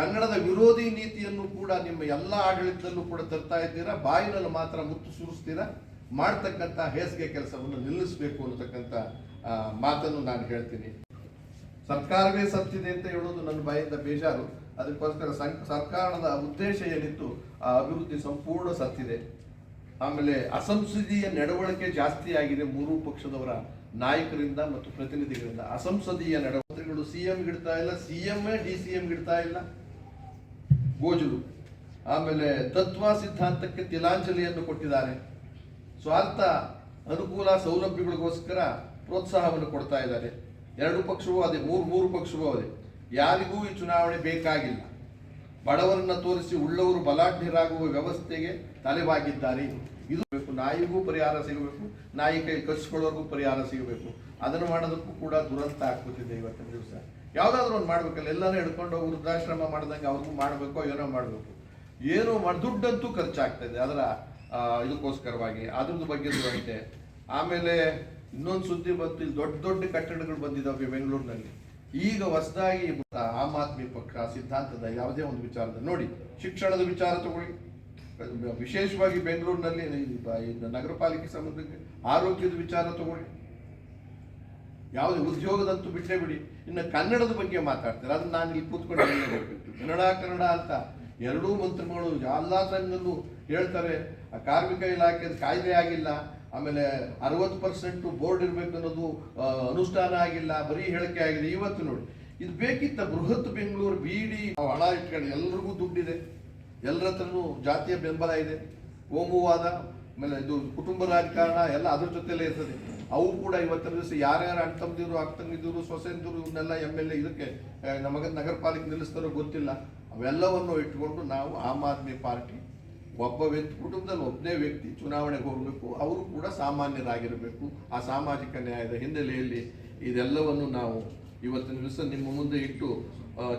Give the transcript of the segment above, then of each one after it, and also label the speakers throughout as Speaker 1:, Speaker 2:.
Speaker 1: ಕನ್ನಡದ ವಿರೋಧಿ ನೀತಿಯನ್ನು ಕೂಡ ನಿಮ್ಮ ಎಲ್ಲ ಆಡಳಿತದಲ್ಲೂ ಕೂಡ ತರ್ತಾ ಇದ್ದೀರಾ? ಬಾಯಿನಲ್ಲಿ ಮಾತ್ರ ಮುತ್ತು ಸುರಿಸ್ತೀರಾ? ಮಾಡ್ತಕ್ಕಂಥ ಹೇಸಿಗೆ ಕೆಲಸವನ್ನು ನಿಲ್ಲಿಸಬೇಕು ಅನ್ನತಕ್ಕಂಥ ಮಾತನ್ನು ನಾನು ಹೇಳ್ತೀನಿ. ಸರ್ಕಾರವೇ ಸತ್ತಿದೆ ಅಂತ ಹೇಳೋದು ನನ್ನ ಬಾಯಿಂದ ಬೇಜಾರು. ಅದಕ್ಕೋಸ್ಕರ ಸಂ- ಸರ್ಕಾರದ ಉದ್ದೇಶ ಏನಿತ್ತು, ಆ ಅಭಿವೃದ್ಧಿ ಸಂಪೂರ್ಣ ಸತ್ತಿದೆ. ಆಮೇಲೆ ಅಸಂಸದೀಯ ನಡವಳಿಕೆ ಜಾಸ್ತಿ ಆಗಿದೆ ಮೂರು ಪಕ್ಷದವರ ನಾಯಕರಿಂದ ಮತ್ತು ಪ್ರತಿನಿಧಿಗಳಿಂದ. ಅಸಂಸದೀಯ ನಡವಳಿಕೆಗಳು ಸಿಎಂ ಗಿಡ್ತಾ ಇಲ್ಲ ಸಿಎಂ ಡಿ ಸಿಎಂ ಗಿಡ್ತಾ ಇಲ್ಲ. ಗೋಜಲು ಆಮೇಲೆ ತತ್ವ ಸಿದ್ಧಾಂತಕ್ಕೆ ತಿಲಾಂಜಲಿಯನ್ನು ಕೊಟ್ಟಿದ್ದಾರೆ. ಸ್ವಾರ್ಥ ಅನುಕೂಲ ಸೌಲಭ್ಯಗಳಿಗೋಸ್ಕರ ಪ್ರೋತ್ಸಾಹವನ್ನು ಕೊಡ್ತಾ ಇದ್ದಾರೆ. ಎರಡು ಪಕ್ಷವೂ ಅದೇ, ಮೂರು ಮೂರು ಪಕ್ಷವೂ ಅದೇ. ಯಾರಿಗೂ ಈ ಚುನಾವಣೆ ಬೇಕಾಗಿಲ್ಲ. ಬಡವರನ್ನ ತೋರಿಸಿ ಉಳ್ಳವರು ಬಲಾಢ್ಯರಾಗುವ ವ್ಯವಸ್ಥೆಗೆ ತಲೆಬಾಗಿದ್ದಾರೆ. ಇದು ಬೇಕು, ನಾಯಿಗೂ ಪರಿಹಾರ ಸಿಗಬೇಕು, ನಾಯಿ ಕೈ ಕಚ್ಕೊಳ್ಳೋರ್ಗೂ ಪರಿಹಾರ ಸಿಗಬೇಕು. ಅದನ್ನು ಮಾಡೋದಕ್ಕೂ ಕೂಡ ದುರಂತ ಆಗ್ಬಿಟ್ಟಿದೆ ಇವತ್ತಿನ ದಿವಸ. ಯಾವ್ದಾದ್ರು ಒಂದು ಮಾಡ್ಬೇಕಲ್ಲ, ಎಲ್ಲಾನು ಹಿಡ್ಕೊಂಡು ಹೋಗಿ ವೃದ್ಧಾಶ್ರಮ ಮಾಡ್ದಂಗೆ ಅವ್ರಿಗೂ ಮಾಡಬೇಕು ಏನೋ ಮಾಡಬೇಕು. ಏನೋ ಮಾಡಿ, ದುಡ್ಡಂತೂ ಇದೆ, ಅದರ ಇದಕ್ಕೋಸ್ಕರವಾಗಿ, ಅದ್ರದ್ದು ಬಗ್ಗೆ ಐತೆ ಆಮೇಲೆ ಇನ್ನೊಂದು ಸುದ್ದಿ ಬಂತು, ಇಲ್ಲಿ ದೊಡ್ಡ ದೊಡ್ಡ ಕಟ್ಟಡಗಳು ಬಂದಿದ್ದಾವೆ ಬೆಂಗಳೂರಿನಲ್ಲಿ. ಈಗ ಹೊಸದಾಗಿ ಆಮ್ ಆದ್ಮಿ ಪಕ್ಷ ಸಿದ್ಧಾಂತದ ಯಾವುದೇ ಒಂದು ವಿಚಾರದ ನೋಡಿ, ಶಿಕ್ಷಣದ ವಿಚಾರ ತಗೊಳ್ಳಿ. ವಿಶೇಷವಾಗಿ ಬೆಂಗಳೂರಿನಲ್ಲಿ ನಗರ ಪಾಲಿಕೆ ಸಂಬಂಧಕ್ಕೆ ಆರೋಗ್ಯದ ವಿಚಾರ ತಗೊಳ್ಳಿ. ಯಾವುದೇ ಉದ್ಯೋಗದಂತೂ ಬಿಟ್ಟರೆ ಬಿಡಿ. ಇನ್ನು ಕನ್ನಡದ ಬಗ್ಗೆ ಮಾತಾಡ್ತಾರೆ. ಅದನ್ನು ನಾನು ಇಲ್ಲಿ ಕೂತ್ಕೊಂಡು ಹೇಳಬೇಕು. ಕನ್ನಡ ಕನ್ನಡ ಅಂತ ಎರಡೂ ಮಂತ್ರಿಗಳು ಎಲ್ಲ ಸಂಘದಲ್ಲೂ ಹೇಳ್ತಾರೆ ಆ ಕಾರ್ಮಿಕ ಇಲಾಖೆ ಕಾಯ್ದೆ ಆಗಿಲ್ಲ. ಆಮೇಲೆ ಅರವತ್ತು ಪರ್ಸೆಂಟ್ ಬೋರ್ಡ್ ಇರಬೇಕು ಅನ್ನೋದು ಅನುಷ್ಠಾನ ಆಗಿಲ್ಲ. ಬರೀ ಹೇಳಿಕೆ ಆಗಿದೆ. ಇವತ್ತು ನೋಡಿ, ಇದು ಬೇಕಿತ್ತ ಬೃಹತ್ ಬೆಂಗಳೂರು ಬಿ ಡಿ ಹಣ ಇಟ್ಕೊಂಡು ಎಲ್ರಿಗೂ ದುಡ್ಡಿದೆ. ಎಲ್ಲರ ಹತ್ರನೂ ಜಾತಿಯ ಬೆಂಬಲ ಇದೆ. ಓಮುವಾದ ಆಮೇಲೆ ಇದು ಕುಟುಂಬ ರಾಜಕಾರಣ ಎಲ್ಲ ಅದ್ರ ಜೊತೆಲೇ ಇರ್ತದೆ. ಅವು ಕೂಡ ಇವತ್ತಿನ ದಿವಸ ಯಾರ್ಯಾರು ಅಣ್ಣ ತಮ್ಮದಿರು ಅಕ್ಕ ತಂಗಿದ್ರು ಸೊಸೆಂದಿರು ಇವನ್ನೆಲ್ಲ ಎಂ ಎಲ್ ಎ ಇದಕ್ಕೆ ನಮಗೆ ನಮಗ ನಗರ ಪಾಲಿಕೆ ನಿಲ್ಲಿಸ್ತಾರೋ ಗೊತ್ತಿಲ್ಲ. ಅವೆಲ್ಲವನ್ನು ಇಟ್ಕೊಂಡು ನಾವು ಆಮ್ ಆದ್ಮಿ ಪಾರ್ಟಿ, ಒಬ್ಬ ವ್ಯಕ್ತಿ ಕುಟುಂಬದಲ್ಲಿ ಒಬ್ಬನೇ ವ್ಯಕ್ತಿ ಚುನಾವಣೆಗೆ ಹೋಗಬೇಕು, ಅವರು ಕೂಡ ಸಾಮಾನ್ಯರಾಗಿರಬೇಕು. ಆ ಸಾಮಾಜಿಕ ನ್ಯಾಯದ ಹಿನ್ನೆಲೆಯಲ್ಲಿ ಇದೆಲ್ಲವನ್ನು ನಾವು ಇವತ್ತಿನ ದಿವಸ ನಿಮ್ಮ ಮುಂದೆ ಇಟ್ಟು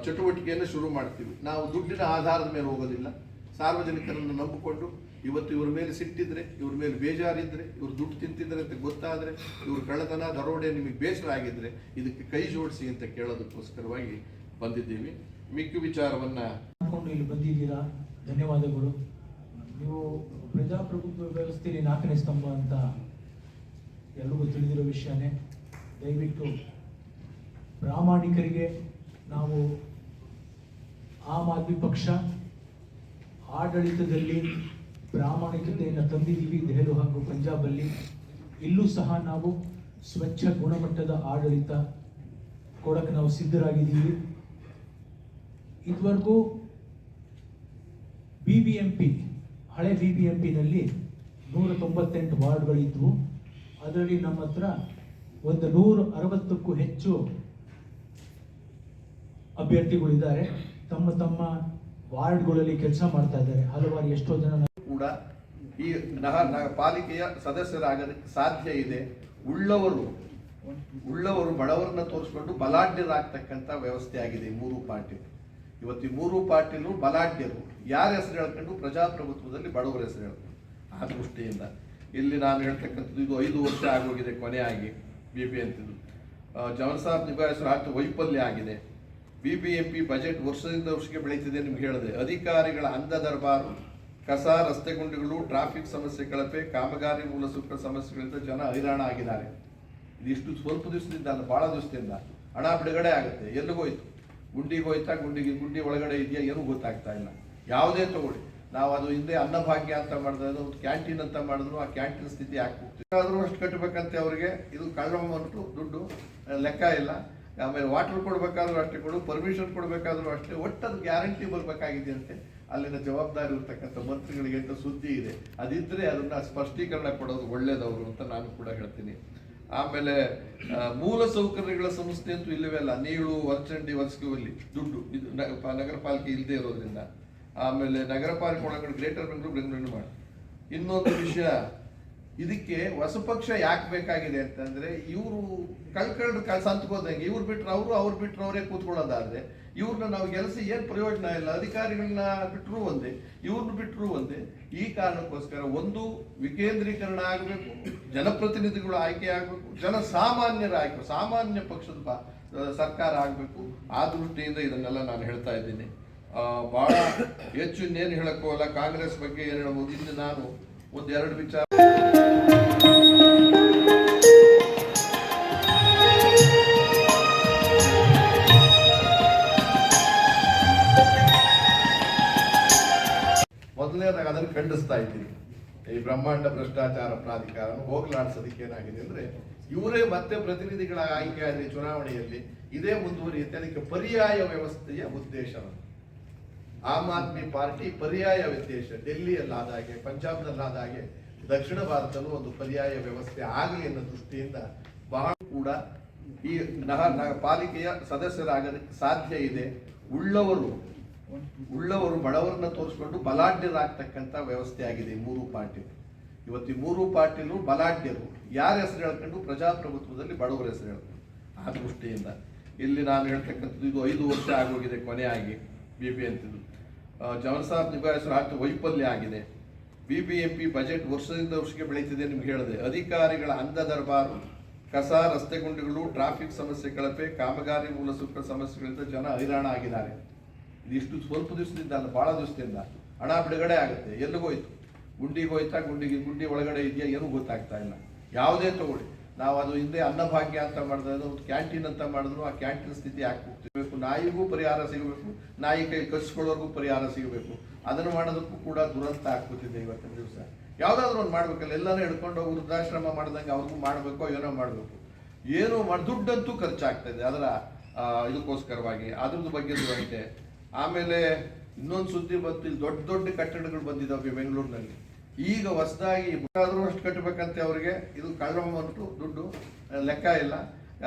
Speaker 1: ಚಟುವಟಿಕೆಯನ್ನು ಶುರು ಮಾಡ್ತೀವಿ. ನಾವು ದುಡ್ಡಿನ ಆಧಾರದ ಮೇಲೆ ಹೋಗೋದಿಲ್ಲ. ಸಾರ್ವಜನಿಕರನ್ನು ನಂಬಿಕೊಂಡು ಇವತ್ತು ಇವ್ರ ಮೇಲೆ ಸಿಟ್ಟಿದ್ರೆ, ಇವ್ರ ಮೇಲೆ ಬೇಜಾರಿದ್ರೆ, ಇವ್ರು ದುಡ್ಡು ತಿಂತಿದ್ರೆ ಅಂತ ಗೊತ್ತಾದ್ರೆ, ಇವ್ರ ಕಳ್ಳತನ ದರೋಡೆ ನಿಮಗೆ ಬೇಸರ ಆಗಿದ್ರೆ ಇದಕ್ಕೆ ಕೈ ಜೋಡಿಸಿ ಅಂತ ಕೇಳೋದಕ್ಕೋಸ್ಕರವಾಗಿ ಬಂದಿದ್ದೀವಿ. ಮಿಕ್ಕ ವಿಚಾರವನ್ನ
Speaker 2: ಇಲ್ಲಿ ಬಂದಿದ್ದೀರಾ? ಧನ್ಯವಾದಗಳು. ನೀವು ಪ್ರಜಾಪ್ರಭುತ್ವ ವ್ಯವಸ್ಥೆಯಲ್ಲಿ ನಾಲ್ಕನೇ ಸ್ತಂಭ ಅಂತ ಎಲ್ರಿಗೂ ತಿಳಿದಿರೋ ವಿಷಯನೇ. ದಯವಿಟ್ಟು ಪ್ರಾಮಾಣಿಕರಿಗೆ ನಾವು ಆಮ್ ಆದ್ಮಿ ಪಕ್ಷ, ಆಡಳಿತದಲ್ಲಿ ಪ್ರಾಮಾಣಿಕತೆಯನ್ನು ತಂದಿದ್ದೀವಿ ದೆಹಲು ಹಾಗೂ ಪಂಜಾಬಲ್ಲಿ ಇಲ್ಲೂ ಸಹ ನಾವು ಸ್ವಚ್ಛ ಗುಣಮಟ್ಟದ ಆಡಳಿತ ಕೊಡಕ್ಕೆ ನಾವು ಸಿದ್ಧರಾಗಿದ್ದೀವಿ. ಇದುವರೆಗೂ ಬಿ ಬಿ ಎಂ ಪಿ ಹಳೆ ಬಿ ಬಿ ಎಂ ಪಿನಲ್ಲಿ ನೂರ ತೊಂಬತ್ತೆಂಟು ವಾರ್ಡ್ಗಳಿದ್ವು. ಅದರಲ್ಲಿ ನಮ್ಮ ಹತ್ರ ಒಂದು ನೂರ ಅರವತ್ತಕ್ಕೂ ಹೆಚ್ಚು ಅಭ್ಯರ್ಥಿಗಳಿದ್ದಾರೆ. ತಮ್ಮ ತಮ್ಮ ವಾರ್ಡ್ಗಳಲ್ಲಿ ಕೆಲಸ ಮಾಡ್ತಾ ಇದ್ದಾರೆ. ಹಲವಾರು ಎಷ್ಟೋ ಜನ
Speaker 1: ಕೂಡ ಈ ನಹ ಪಾಲಿಕೆಯ ಸದಸ್ಯರಾಗಲಿಕ್ಕೆ ಸಾಧ್ಯ ಇದೆ. ಉಳ್ಳವರು ಉಳ್ಳವರು ಬಡವರನ್ನ ತೋರಿಸ್ಕೊಂಡು ಬಲಾಢ್ಯರಾಗ್ತಕ್ಕಂಥ ವ್ಯವಸ್ಥೆ ಆಗಿದೆ ಮೂರು ಪಾರ್ಟಿ. ಇವತ್ತು ಈ ಮೂರು ಪಾರ್ಟಿಲು ಬಲಾಢ್ಯರು. ಯಾರ ಹೆಸರು ಹೇಳ್ಕೊಂಡು? ಪ್ರಜಾಪ್ರಭುತ್ವದಲ್ಲಿ ಬಡವರ ಹೆಸರು ಹೇಳ್ಕೊಂಡು. ಆ ದೃಷ್ಟಿಯಿಂದ. ಇಲ್ಲಿ ನಾನು ಹೇಳ್ತಕ್ಕಂಥದ್ದು ಇದು ಐದು ವರ್ಷ ಆಗೋಗಿದೆ ಕೊನೆ ಆಗಿ ಬಿ ಪಿ ಜವನ್ ಸಾಹಬ್ ನಿಭಾಯಿಸುವ ರಾಷ್ಟ್ರ ವೈಫಲ್ಯ ಆಗಿದೆ. B B M P budget ವರ್ಷದಿಂದ ವರ್ಷಕ್ಕೆ ಬೆಳೀತಿದೆ ನಿಮ್ಗೆ ಹೇಳಿದೆ. ಅಧಿಕಾರಿಗಳ ಅಂಧ ದರ್ಬಾರು ಕಸ, ರಸ್ತೆ ಗುಂಡಿಗಳು, ಟ್ರಾಫಿಕ್ ಸಮಸ್ಯೆ, ಕಳಪೆ, ಕಾಮಗಾರಿ ಮೂಲಸೂಕ್ತ ಸಮಸ್ಯೆಗಳಿಂದ ಜನ ಹೈರಾಣ ಆಗಿದ್ದಾರೆ. ಇದಿಷ್ಟು ಸ್ವಲ್ಪ ದಿವಸದಿಂದ ಅಲ್ಲ, ಬಹಳ ದಿವಸದಿಂದ. ಹಣ ಬಿಡುಗಡೆ ಆಗುತ್ತೆ ಎಲ್ಲಿಗೋಯ್ತು ಗುಂಡಿಗೆ ಹೋಯ್ತಾ, ಗುಂಡಿಗೆ ಗುಂಡಿ ಒಳಗಡೆ ಇದೆಯಾ ಏನೂ ಗೊತ್ತಾಗ್ತಾ ಇಲ್ಲ. ಯಾವುದೇ ತಗೊಳ್ಳಿ. ನಾವು ಅದು ಹಿಂದೆ ಅನ್ನಭಾಗ್ಯ ಅಂತ ಮಾಡಿದ್ರೆ ಕ್ಯಾಂಟೀನ್ ಅಂತ ಮಾಡಿದ್ರು, ಆ ಕ್ಯಾಂಟೀನ್ ಸ್ಥಿತಿ ಹಾಕ್ಬಿಡ್ತೀವಿ ಆದ್ರೂ ಅಷ್ಟು ಕಟ್ಟಬೇಕಂತೆ ಅವರಿಗೆ? ಇದು ಕಳ್ಳ ಅಮೌಂಟು ದುಡ್ಡು ಲೆಕ್ಕ ಇಲ್ಲ. ಆಮೇಲೆ ವಾಟರ್ ಕೊಡಬೇಕಾದ್ರೂ ಅಷ್ಟೇ ಕೊಡು ಪರ್ಮಿಷನ್ ಕೊಡ್ಬೇಕಾದ್ರೂ ಅಷ್ಟೇ ಅದು ಗ್ಯಾರಂಟಿ ಬರಬೇಕಾಗಿದೆ ಅಂತೆ ಅಲ್ಲಿನ ಜವಾಬ್ದಾರಿ ಇರತಕ್ಕಂಥ ಮಂತ್ರಿಗಳಿಗೆ ಅಂತ ಸುದ್ದಿ ಇದೆ. ಅದಿದ್ರೆ ಅದನ್ನು ಸ್ಪಷ್ಟೀಕರಣ ಕೊಡೋದು ಒಳ್ಳೇದವರು ಅಂತ ನಾನು ಕೂಡ ಹೇಳ್ತೀನಿ. ಆಮೇಲೆ ಮೂಲ ಸೌಕರ್ಯಗಳ ಸಂಸ್ಥೆ ಅಂತೂ ಇಲ್ಲವೇ ಅಲ್ಲ. ನೀಳು ವರ್ಚಂಡಿ ಒದಗಿಸುವಲ್ಲಿ ದುಡ್ಡು. ಇದು ನಗರ ಪಾಲಿಕೆ ಇಲ್ಲದೆ ಇರೋದ್ರಿಂದ. ಆಮೇಲೆ ನಗರ ಪಾಲಿಕೆ ಒಳಗಡೆ ಗ್ರೇಟರ್ ಬೆಂಗಳೂರು ಬೆಂಗಳೂರು ಮಾಡಿ. ಇನ್ನೊಂದು ವಿಷಯ, ಇದಕ್ಕೆ ಹೊಸ ಪಕ್ಷ ಯಾಕೆ ಬೇಕಾಗಿದೆ ಅಂತಂದ್ರೆ, ಇವರು ಕಳ್ಕೊಂಡು ಕಳ್ಸಂತಕೋದಂಗೆ ಇವ್ರು ಬಿಟ್ರು ಅವರು ಅವ್ರು ಬಿಟ್ರೆ ಅವರೇ ಕೂತ್ಕೊಳ್ಳೋದಾದ್ರೆ ಇವ್ರನ್ನ ನಾವು ಕೆಲಸ ಏನು ಪ್ರಯೋಜನ ಇಲ್ಲ? ಅಧಿಕಾರಿಗಳನ್ನ ಬಿಟ್ಟರು ಒಂದೇ ಇವ್ರನ್ನ ಬಿಟ್ಟರು ಒಂದೇ. ಈ ಕಾರಣಕ್ಕೋಸ್ಕರ ಒಂದು ವಿಕೇಂದ್ರೀಕರಣ ಆಗಬೇಕು, ಜನಪ್ರತಿನಿಧಿಗಳು ಆಯ್ಕೆ ಆಗಬೇಕು, ಜನ ಸಾಮಾನ್ಯರ ಆಯ್ಕೆ, ಸಾಮಾನ್ಯ ಪಕ್ಷದ ಸರ್ಕಾರ ಆಗಬೇಕು. ಆ ದೃಷ್ಟಿಯಿಂದ ಇದನ್ನೆಲ್ಲ ನಾನು ಹೇಳ್ತಾ ಇದ್ದೀನಿ. ಬಹಳ ಹೆಚ್ಚು ಇನ್ನೇನು ಹೇಳಕ್ಕೋಲ್ಲ ಕಾಂಗ್ರೆಸ್ ಬಗ್ಗೆ ಏನು ಹೇಳ್ಬೋದು? ಇನ್ನು ನಾನು ಒಂದೆರಡು ವಿಚಾರ ಖಂಡಿಸ್ತಾ ಇದ್ದೀವಿ. ಈ ಬ್ರಹ್ಮಾಂಡ ಭ್ರಷ್ಟಾಚಾರ ಪ್ರಾಧಿಕಾರನ ಹೋಗ್ಲಾಡ್ಸೋದಕ್ಕೆ ಏನಾಗಿದೆ ಅಂದ್ರೆ ಇವರೇ ಮತ್ತೆ ಪ್ರತಿನಿಧಿಗಳ ಆಯ್ಕೆ ಆದ ಚುನಾವಣೆಯಲ್ಲಿ ಇದೇ ಮುಂದುವರಿಯುತ್ತೆ. ಅದಕ್ಕೆ ಪರ್ಯಾಯ ವ್ಯವಸ್ಥೆಯ ಉದ್ದೇಶ ಆಮ್ ಆದ್ಮಿ ಪಾರ್ಟಿ ಪರ್ಯಾಯ ಉದ್ದೇಶ ಡೆಲ್ಲಿಯಲ್ಲಾದ ಹಾಗೆ ಪಂಜಾಬ್ನಲ್ಲಾದ ಹಾಗೆ ದಕ್ಷಿಣ ಭಾರತದಲ್ಲೂ ಒಂದು ಪರ್ಯಾಯ ವ್ಯವಸ್ಥೆ ಆಗಲಿ ಅನ್ನೋ ದೃಷ್ಟಿಯಿಂದ ಬಹಳ ಕೂಡ ಈ ನಗರ ನಗ ಪಾಲಿಕೆಯ ಸದಸ್ಯರಾಗಲಿಕ್ಕೆ ಸಾಧ್ಯ ಇದೆ. ಉಳ್ಳವರು ಉಳ್ಳವರು ಬಡವರನ್ನ ತೋರಿಸ್ಕೊಂಡು ಬಲಾಢ್ಯರಾಗ್ತಕ್ಕಂಥ ವ್ಯವಸ್ಥೆ ಆಗಿದೆ ಮೂರು ಪಾರ್ಟಿ. ಇವತ್ತು ಮೂರು ಪಾರ್ಟಿಲು ಬಲಾಢ್ಯರು. ಯಾರ ಹೆಸರು ಹೇಳ್ಕೊಂಡು? ಪ್ರಜಾಪ್ರಭುತ್ವದಲ್ಲಿ ಬಡವರ ಹೆಸರು ಹೇಳ್ಕೊಂಡು. ಆ ದೃಷ್ಟಿಯಿಂದ. ಇಲ್ಲಿ ನಾನು ಹೇಳ್ತಕ್ಕಂಥದ್ದು ಇದು ಐದು ವರ್ಷ ಆಗೋಗಿದೆ ಕೊನೆಯಾಗಿ ಬಿ ಬಿ ಅಂತಿದ್ದು ಜವನ್ ಸಾಹಬ್ ನಿಭಾಯಿಸುವ ಹಾಕಿ ವೈಫಲ್ಯ ಆಗಿದೆ. B B M P budget ವರ್ಷದಿಂದ ವರ್ಷಕ್ಕೆ ಬೆಳೀತಿದೆ ನಿಮ್ಗೆ ಹೇಳಿದೆ. ಅಧಿಕಾರಿಗಳ ಅಂಧ ದರ್ಬಾರು, ಕಸ, ರಸ್ತೆ ಗುಂಡಿಗಳು, ಟ್ರಾಫಿಕ್ ಸಮಸ್ಯೆ ಕಳಪೆ, ಕಾಮಗಾರಿ ಮೂಲಸೌಕರ್ಯ ಸಮಸ್ಯೆಗಳಿಂದ ಜನ ಹೈರಾಣ ಆಗಿದ್ದಾರೆ. ಇದಿಷ್ಟು ಸ್ವಲ್ಪ ದಿವಸದಿಂದ ಅಲ್ಲ ಬಹಳ ದಿವಸದಿಂದ ಹಣ ಬಿಡುಗಡೆ ಆಗುತ್ತೆ. ಎಲ್ಲಿಗೋಯ್ತು ಗುಂಡಿಗೆ ಹೋಯ್ತಾ, ಗುಂಡಿಗೆ, ಗುಂಡಿ ಒಳಗಡೆ ಇದೆಯಾ ಏನೂ ಗೊತ್ತಾಗ್ತಾ ಇಲ್ಲ. ಯಾವುದೇ ತಗೊಳ್ಳಿ. ನಾವು ಅದು ಹಿಂದೆ ಅನ್ನಭಾಗ್ಯ ಅಂತ ಮಾಡಿದ್ರೆ ಒಂದು ಕ್ಯಾಂಟೀನ್ ಅಂತ ಮಾಡಿದ್ರು, ಆ ಕ್ಯಾಂಟೀನ್ ಸ್ಥಿತಿ ಹಾಕ್ಬೇಕು ನಾಯಿಗೂ ಪರಿಹಾರ ಸಿಗಬೇಕು. ನಾಯಿ ಕೈ ಕಚ್ಕೊಳ್ಳೋರ್ಗೂ ಪರಿಹಾರ ಸಿಗಬೇಕು. ಅದನ್ನು ಮಾಡೋದಕ್ಕೂ ಕೂಡ ದುರಂತ ಆಗ್ಬಿಟ್ಟಿದೆ ಇವತ್ತಿನ ದಿವಸ. ಯಾವುದಾದ್ರೂ ಒಂದು ಮಾಡ್ಬೇಕಲ್ಲ. ಎಲ್ಲರೂ ಹಿಡ್ಕೊಂಡು ಹೋಗಿ ವೃದ್ಧಾಶ್ರಮ ಮಾಡ್ದಂಗೆ ಅವ್ರಿಗೂ ಮಾಡಬೇಕು ಏನೋ ಮಾಡಬೇಕು. ಏನೋ ಮಾಡಿ, ದುಡ್ಡಂತೂ ಖರ್ಚಾಗ್ತಾ ಇದೆ. ಅದರ ಇದಕ್ಕೋಸ್ಕರವಾಗಿ, ಅದ್ರದ್ದು ಬಗ್ಗೆ ಐತೆ ಆಮೇಲೆ ಇನ್ನೊಂದು ಸುದ್ದಿ ಬಂತು, ಇಲ್ಲಿ ದೊಡ್ಡ ದೊಡ್ಡ ಕಟ್ಟಡಗಳು ಬಂದಿದ್ದಾವೆ ಬೆಂಗಳೂರಿನಲ್ಲಿ. ಈಗ ಹೊಸದಾಗಿ ಆದರೂ ಅಷ್ಟು ಕಟ್ಟಬೇಕಂತೆ ಅವರಿಗೆ, ಇದು ಕಳ್ಳಂಬಂತು ದುಡ್ಡು ಲೆಕ್ಕ ಇಲ್ಲ.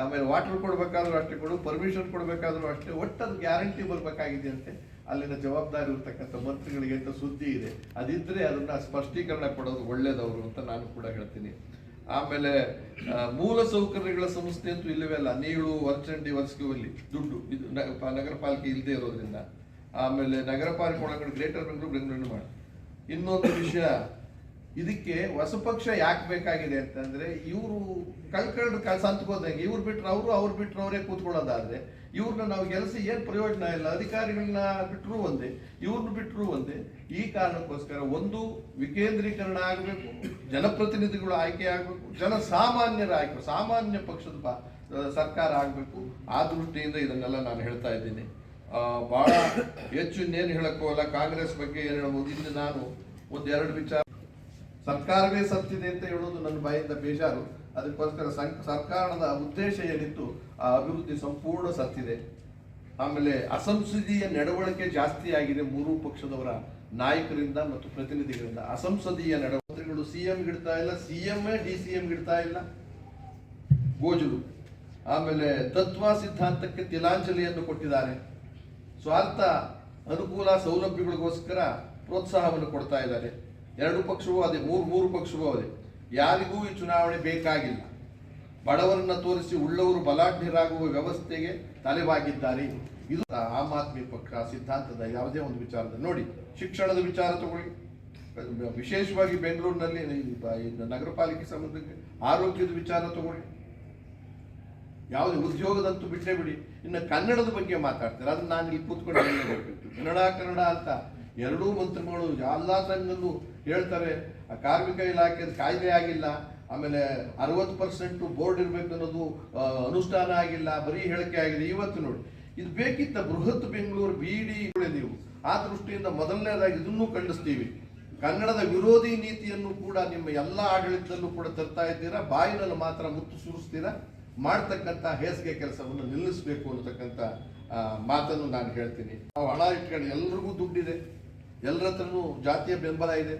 Speaker 1: ಆಮೇಲೆ ವಾಟರ್ ಕೊಡಬೇಕಾದ್ರೂ ಅಷ್ಟೇ ಕೊಡು ಪರ್ಮಿಷನ್ ಕೊಡಬೇಕಾದ್ರೂ ಅಷ್ಟೇ, ಒಟ್ಟು ಅದು ಗ್ಯಾರಂಟಿ ಬರಬೇಕಾಗಿದೆ ಅಂತೆ ಅಲ್ಲಿನ ಜವಾಬ್ದಾರಿ ಇರತಕ್ಕಂಥ ಮಂತ್ರಿಗಳಿಗೆ ಅಂತ ಸುದ್ದಿ ಇದೆ. ಅದಿದ್ದರೆ ಅದನ್ನು ಸ್ಪಷ್ಟೀಕರಣ ಕೊಡೋದು ಒಳ್ಳೇದವರು ಅಂತ ನಾನು ಕೂಡ ಹೇಳ್ತೀನಿ. ಆಮೇಲೆ ಮೂಲ ಸೌಕರ್ಯಗಳ ಸಂಸ್ಥೆ ಅಂತೂ ಇಲ್ಲವೇ ಅಲ್ಲ ನೀಳು ವರ್ಚಂಡಿ ಅಲ್ಲಿ, ದುಡ್ಡು, ಇದು ನಗರ ಪಾಲಿಕೆ ಇಲ್ಲದೆ ಇರೋದ್ರಿಂದ. ಆಮೇಲೆ ನಗರ ಪಾಲಿಕೆ ಒಳಗಡೆ ಗ್ರೇಟರ್ ಬೆಂಗಳೂರು ಬೆಂಗಳೂರು ಮಾಡಿ. ಇನ್ನೊಂದು ವಿಷಯ, ಇದಕ್ಕೆ ಹೊಸ ಪಕ್ಷ ಯಾಕೆ ಬೇಕಾಗಿದೆ ಅಂತಂದ್ರೆ, ಇವರು ಕಳ್ಕಳ್ರು ಕ ಸಂತಕೋದಂಗೆ ಇವ್ರು ಬಿಟ್ರೆ ಅವರು, ಅವ್ರು ಬಿಟ್ರೆ ಅವರೇ ಕೂತ್ಕೊಳ್ಳೋದಾದ್ರೆ ಇವ್ರನ್ನ ನಾವು ಗೆಲ್ಸಿ ಏನ್ ಪ್ರಯೋಜನ ಇಲ್ಲ ಅಧಿಕಾರಿಗಳನ್ನ ಬಿಟ್ಟರು ಒಂದೇ ಇವ್ರನ್ನ ಬಿಟ್ಟರು ಒಂದೇ. ಈ ಕಾರಣಕ್ಕೋಸ್ಕರ ಒಂದು, ವಿಕೇಂದ್ರೀಕರಣ ಆಗಬೇಕು, ಜನಪ್ರತಿನಿಧಿಗಳು ಆಯ್ಕೆ ಆಗಬೇಕು, ಜನ ಸಾಮಾನ್ಯರ ಆಯ್ಕೆ ಸಾಮಾನ್ಯ ಪಕ್ಷದ ಸರ್ಕಾರ ಆಗಬೇಕು, ಆ ದೃಷ್ಟಿಯಿಂದ ಇದನ್ನೆಲ್ಲ ನಾನು ಹೇಳ್ತಾ ಇದ್ದೀನಿ. ಬಹಳ ಹೆಚ್ಚು ಇನ್ನೇನು ಹೇಳಕ್ ಹೋಗಲ್ಲ ಕಾಂಗ್ರೆಸ್ ಬಗ್ಗೆ ಏನು ಹೇಳಬಹುದು? ಇಲ್ಲಿ ನಾನು ಒಂದೆರಡು ವಿಚಾರ ಸರ್ಕಾರವೇ ಸತ್ತಿದೆ ಅಂತ ಹೇಳೋದು ನನ್ನ ಬಾಯಿಂದ ಬೇಜಾರು. ಅದಕ್ಕೋಸ್ಕರ ಸರ್ಕಾರದ ಉದ್ದೇಶ ಏನಿತ್ತು, ಆ ಅಭಿವೃದ್ಧಿ ಸಂಪೂರ್ಣ ಸತ್ತಿದೆ. ಆಮೇಲೆ ಅಸಂಸದೀಯ ನಡವಳಿಕೆ ಜಾಸ್ತಿ ಆಗಿದೆ ಮೂರು ಪಕ್ಷದವರ ನಾಯಕರಿಂದ ಮತ್ತು ಪ್ರತಿನಿಧಿಗಳಿಂದ. ಅಸಂಸದೀಯ ನಡವಳಿಕೆಗಳು ಸಿಎಂ ಗಿಡ್ತಾ ಇಲ್ಲ ಸಿಎಂ ಡಿ ಸಿ ಎಂ ಗಿಡ್ತಾ ಇಲ್ಲ. ಗೋಜಲು. ಆಮೇಲೆ ತತ್ವ ಸಿದ್ಧಾಂತಕ್ಕೆ ತಿಲಾಂಜಲಿಯನ್ನು ಕೊಟ್ಟಿದ್ದಾರೆ. ಸ್ವಾರ್ಥ, ಅನುಕೂಲ, ಸೌಲಭ್ಯಗಳಿಗೋಸ್ಕರ ಪ್ರೋತ್ಸಾಹವನ್ನು ಕೊಡ್ತಾ ಇದ್ದಾರೆ. ಎರಡು ಪಕ್ಷವೂ ಅದೇ, ಮೂರು ಮೂರು ಪಕ್ಷವೂ ಅದೇ. ಯಾರಿಗೂ ಈ ಚುನಾವಣೆ ಬೇಕಾಗಿಲ್ಲ. ಬಡವರನ್ನ ತೋರಿಸಿ ಉಳ್ಳವರು ಬಲಾಢ್ಯರಾಗುವ ವ್ಯವಸ್ಥೆಗೆ ತಲೆಬಾಗಿದ್ದಾರೆ ಇದು. ಆಮ್ ಆದ್ಮಿ ಪಕ್ಷ ಸಿದ್ಧಾಂತದ ಯಾವುದೇ ಒಂದು ವಿಚಾರದ ನೋಡಿ, ಶಿಕ್ಷಣದ ವಿಚಾರ ತಗೊಳ್ಳಿ. ವಿಶೇಷವಾಗಿ ಬೆಂಗಳೂರಿನಲ್ಲಿ ನಗರ ಪಾಲಿಕೆ ಸಂಬಂಧಕ್ಕೆ ಆರೋಗ್ಯದ ವಿಚಾರ ತಗೊಳ್ಳಿ. ಯಾವುದೇ ಉದ್ಯೋಗದಂತೂ ಬಿಟ್ಟೇ ಬಿಡಿ. ಇನ್ನು ಕನ್ನಡದ ಬಗ್ಗೆ ಮಾತಾಡ್ತಾರೆ. ಅದನ್ನ ನಾನು ಇಲ್ಲಿ ಕೂತ್ಕೊಂಡು ಹೇಳಬೇಕು ಕನ್ನಡ ಕನ್ನಡ ಅಂತ ಎರಡೂ ಮಂತ್ರಿಗಳು ಎಲ್ಲ ಸಂಘದಲ್ಲೂ ಹೇಳ್ತಾರೆ ಕಾರ್ಮಿಕ ಇಲಾಖೆ ಕಾಯ್ದೆ ಆಗಿಲ್ಲ. ಆಮೇಲೆ ಅರವತ್ತು ಪರ್ಸೆಂಟ್ ಬೋರ್ಡ್ ಇರಬೇಕು ಅನ್ನೋದು ಅನುಷ್ಠಾನ ಆಗಿಲ್ಲ. ಬರೀ ಹೇಳಿಕೆ ಆಗಿದೆ. ಇವತ್ತು ನೋಡಿ, ಇದು ಬೇಕಿತ್ತ ಬೃಹತ್ ಬೆಂಗಳೂರು ಬಿ ಡಿ ನೀವು. ಆ ದೃಷ್ಟಿಯಿಂದ ಮೊದಲನೇದಾಗಿ ಇದನ್ನು ಖಂಡಿಸ್ತೀವಿ. ಕನ್ನಡದ ವಿರೋಧಿ ನೀತಿಯನ್ನು ಕೂಡ ನಿಮ್ಮ ಎಲ್ಲ ಆಡಳಿತದಲ್ಲೂ ಕೂಡ ತರ್ತಾ ಇದ್ದೀರಾ? ಬಾಯಿನಲ್ಲಿ ಮಾತ್ರ ಮುತ್ತು ಸುರಿಸ್ತೀರಾ? ಮಾಡ್ತಕ್ಕಂಥ ಹೇಸಿಗೆ ಕೆಲಸವನ್ನು ನಿಲ್ಲಿಸಬೇಕು ಅನ್ನತಕ್ಕಂಥ ಮಾತನ್ನು ನಾನು ಹೇಳ್ತೀನಿ. ನಾವು ಹಣ ಇಟ್ಕೊಂಡು ಎಲ್ರಿಗೂ ದುಡ್ಡಿದೆ. ಎಲ್ಲರ ಹತ್ರನೂ ಜಾತಿಯ ಬೆಂಬಲ ಇದೆ.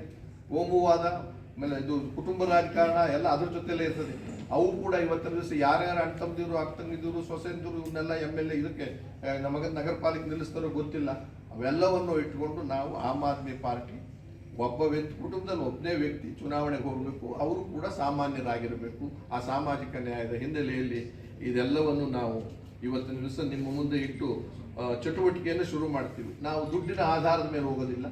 Speaker 1: ಓಮುವಾದ ಆಮೇಲೆ ಇದು ಕುಟುಂಬ ರಾಜಕಾರಣ ಎಲ್ಲ ಅದ್ರ ಜೊತೆಲೇ ಇರ್ತದೆ. ಅವು ಕೂಡ ಇವತ್ತಿನ ದಿವಸ ಯಾರ್ಯಾರು ಅಣ್ಣ ತಮ್ಮದಿರು ಅಕ್ಕ ತಂಗಿದಿರು ಸೊಸೆಂದಿರು ಇವನ್ನೆಲ್ಲ ಎಂ ಎಲ್ ಎ ಇದಕ್ಕೆ ನಮಗೆ ನಗರ ಪಾಲಿಕೆ ನಿಲ್ಲಿಸ್ತಾರೋ ಗೊತ್ತಿಲ್ಲ. ಅವೆಲ್ಲವನ್ನು ಇಟ್ಕೊಂಡು ನಾವು ಆಮ್ ಆದ್ಮಿ ಪಾರ್ಟಿ ಒಬ್ಬ ವ್ಯಕ್ತಿ, ಕುಟುಂಬದಲ್ಲಿ ಒಬ್ಬನೇ ವ್ಯಕ್ತಿ ಚುನಾವಣೆಗೆ ಹೋಗಬೇಕು, ಅವರು ಕೂಡ ಸಾಮಾನ್ಯರಾಗಿರಬೇಕು. ಆ ಸಾಮಾಜಿಕ ನ್ಯಾಯದ ಹಿನ್ನೆಲೆಯಲ್ಲಿ ಇದೆಲ್ಲವನ್ನು ನಾವು ಇವತ್ತಿನ ದಿವಸ ನಿಮ್ಮ ಮುಂದೆ ಇಟ್ಟು ಚಟುವಟಿಕೆಯನ್ನು ಶುರು ಮಾಡ್ತೀವಿ. ನಾವು ದುಡ್ಡಿನ ಆಧಾರದ ಮೇಲೆ ಹೋಗೋದಿಲ್ಲ.